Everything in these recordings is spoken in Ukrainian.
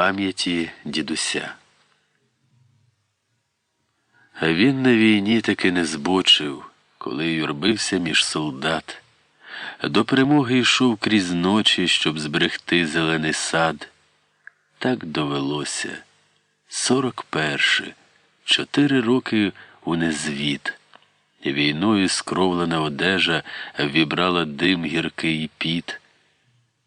пам'яті дідуся. А він на війні таки не збочив, коли юрбився між солдат. До перемоги йшов крізь ночі, щоб зберегти зелений сад. Так довелося. Сорок перше, чотири роки у незвіт. Війною скровлена одежа вібрала дим гіркий піт.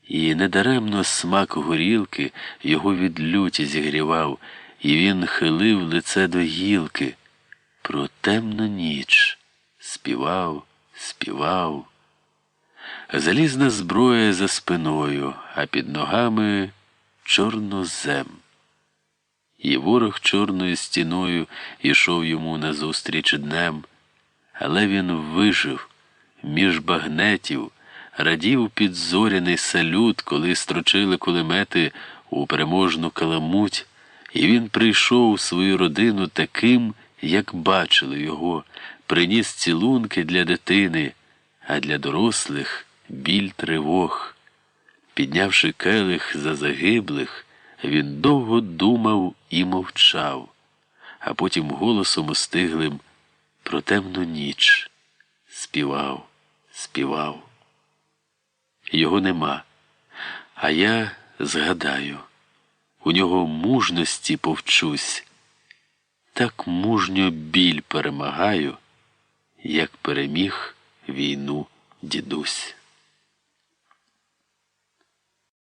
І недаремно смак горілки його від люті зігрівав, і він хилив лице до гілки. Про темну ніч співав, співав. Залізна зброя за спиною, а під ногами чорнозем. І ворог чорною стіною ішов йому назустріч днем, але він вижив між багнетів, радів підзоряний салют, коли строчили кулемети у переможну каламуть, і він прийшов у свою родину таким, як бачили його, приніс цілунки для дитини, а для дорослих біль тривог. Піднявши келих за загиблих, він довго думав і мовчав, а потім голосом остиглим про темну ніч співав, співав. Його нема, а я згадаю, у нього мужності повчусь, так мужньо біль перемагаю, як переміг війну дідусь.